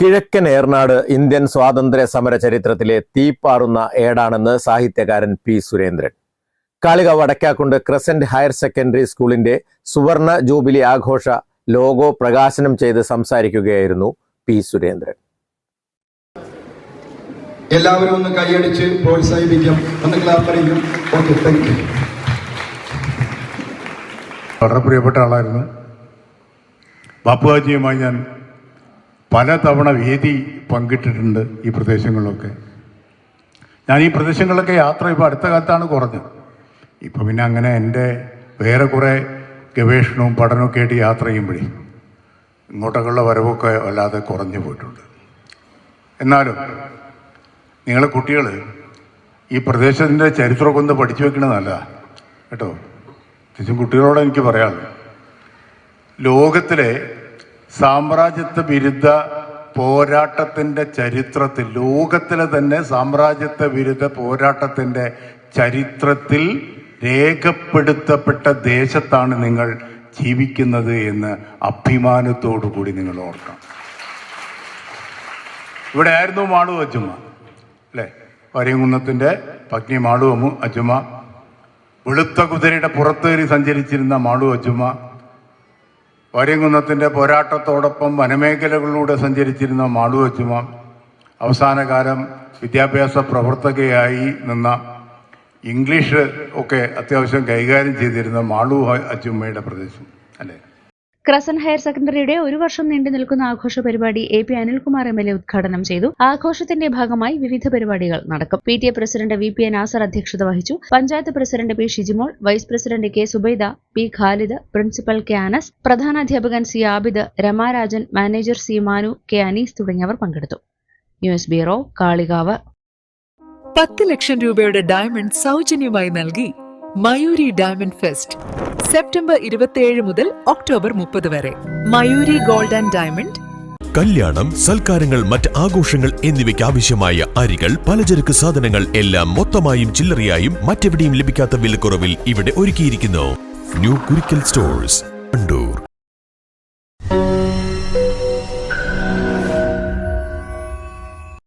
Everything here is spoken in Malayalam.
കിഴക്കൻ ഏർനാട് ഇന്ത്യൻ സ്വാതന്ത്ര്യ സമര ചരിത്രത്തിലെ തീപ്പാറുന്ന ഏടാണെന്ന് സാഹിത്യകാരൻ പി സുരേന്ദ്രൻ. കാളിക വടക്കാക്കുണ്ട് ക്രസന്റ് ഹയർ സെക്കൻഡറി സ്കൂളിന്റെ സുവർണ ജൂബിലി ആഘോഷ ലോഗോ പ്രകാശനം ചെയ്ത് സംസാരിക്കുകയായിരുന്നു പി സുരേന്ദ്രൻ. എല്ലാവരും ഒന്ന് കൈയടിച്ച് പ്രോത്സാഹിപ്പിക്കും. ഒന്ന് ക്ലാപ്പറിക്കും ഓക്കെ താങ്ക് യു വളരെ പ്രിയപ്പെട്ട ആളായിരുന്നു. ബാപ്പുവാജിയുമായി ഞാൻ പലതവണ വേദി പങ്കിട്ടിട്ടുണ്ട് ഈ പ്രദേശങ്ങളിലൊക്കെ. ഞാൻ ഈ പ്രദേശങ്ങളിലൊക്കെ യാത്ര ഇപ്പോൾ അടുത്ത കാലത്താണ് കുറഞ്ഞത്. ഇപ്പം പിന്നെ അങ്ങനെ എന്റെ വേറെ കുറേ ഗവേഷണവും പഠനമൊക്കെ ആയിട്ട് യാത്ര ചെയ്യുമ്പോഴേ ഇങ്ങോട്ടൊക്കെയുള്ള വരവൊക്കെ വല്ലാതെ കുറഞ്ഞു പോയിട്ടുണ്ട്. എന്നാലും നിങ്ങളെ കുട്ടികൾ ഈ പ്രദേശത്തിന്റെ ചരിത്രമൊക്കെ ഒന്ന് പഠിച്ചു വെക്കണത് നല്ല കേട്ടോ? തിരിച്ചും കുട്ടികളോട് എനിക്ക് പറയാനുള്ളത്. ലോകത്തിലെ സാമ്രാജ്യത്വ വിരുദ്ധ പോരാട്ടത്തിന്റെ ചരിത്രത്തിൽ ലോകത്തിലെ തന്നെ സാമ്രാജ്യത്വ വിരുദ്ധ പോരാട്ടത്തിന്റെ ചരിത്രത്തിൽ രേഖപ്പെടുത്തപ്പെട്ട ദേശത്താണ് നിങ്ങൾ ജീവിക്കുന്നത് എന്ന് അഭിമാനത്തോടു കൂടി നിങ്ങൾ ഓർക്കണം. ഇവിടെ ആയിരുന്നു മാളു അജുമ അല്ലേ? വരിയങ്കുന്നത്തിന്റെ പത്നി മാളു അമ്മു അജുമ. വെളുത്ത കുതിരയുടെ പുറത്തേറി സഞ്ചരിച്ചിരുന്ന മാളു അജുമ. വരിയങ്കുന്നത്തിന്റെ പോരാട്ടത്തോടൊപ്പം വനമേഖലകളിലൂടെ സഞ്ചരിച്ചിരുന്ന മാളു അവസാനകാലം അവസാന കാലം വിദ്യാഭ്യാസ പ്രവർത്തകയായി നിന്ന ഇംഗ്ലീഷ് ഒക്കെ അത്യാവശ്യം കൈകാര്യം ചെയ്തിരുന്ന മാളു അച്ചുമ്മയുടെ പ്രദേശം. ക്രസൻ ഹയർ സെക്കൻഡറിയുടെ ഒരു വർഷം നീണ്ടു നിൽക്കുന്ന ആഘോഷ പരിപാടി A P Anilkumar M L A ഉദ്ഘാടനം ചെയ്തു. ആഘോഷത്തിന്റെ ഭാഗമായി വിവിധ പരിപാടികൾ നടക്കും. P T A president V P A Nasar അധ്യക്ഷത വഹിച്ചു. Panchayat president P Shijimol vice president K Subaida P Khalid principal K Anas പ്രധാനാധ്യാപകൻ C Abid Ramarajan manager C Manu K Anees തുടങ്ങിയവർ പങ്കെടുത്തു. News bureau Kalikavu. പത്ത് ലക്ഷം രൂപയുടെ ഡയമണ്ട് സൗജന്യമായി നൽകി മയൂരി ഡയമണ്ട് ഫെസ്റ്റ്. സെപ്റ്റംബർ ഇരുപത്തിയേഴ് മുതൽ ഒക്ടോബർ മുപ്പത് വരെ. Mayuri gold and diamond. കല്യാണം സൽക്കാരങ്ങൾ മറ്റ് ആഘോഷങ്ങൾ എന്നിവയ്ക്ക് ആവശ്യമായ അരികൾ പലചരക്ക് സാധനങ്ങൾ എല്ലാം മൊത്തമായും ചില്ലറയായും മറ്റെവിടെയും ലഭിക്കാത്ത വിലക്കുറവിൽ ഇവിടെ ഒരുക്കിയിരിക്കുന്നു. ന്യൂ കുരിക്കൽ സ്റ്റോഴ്സ് കണ്ടു.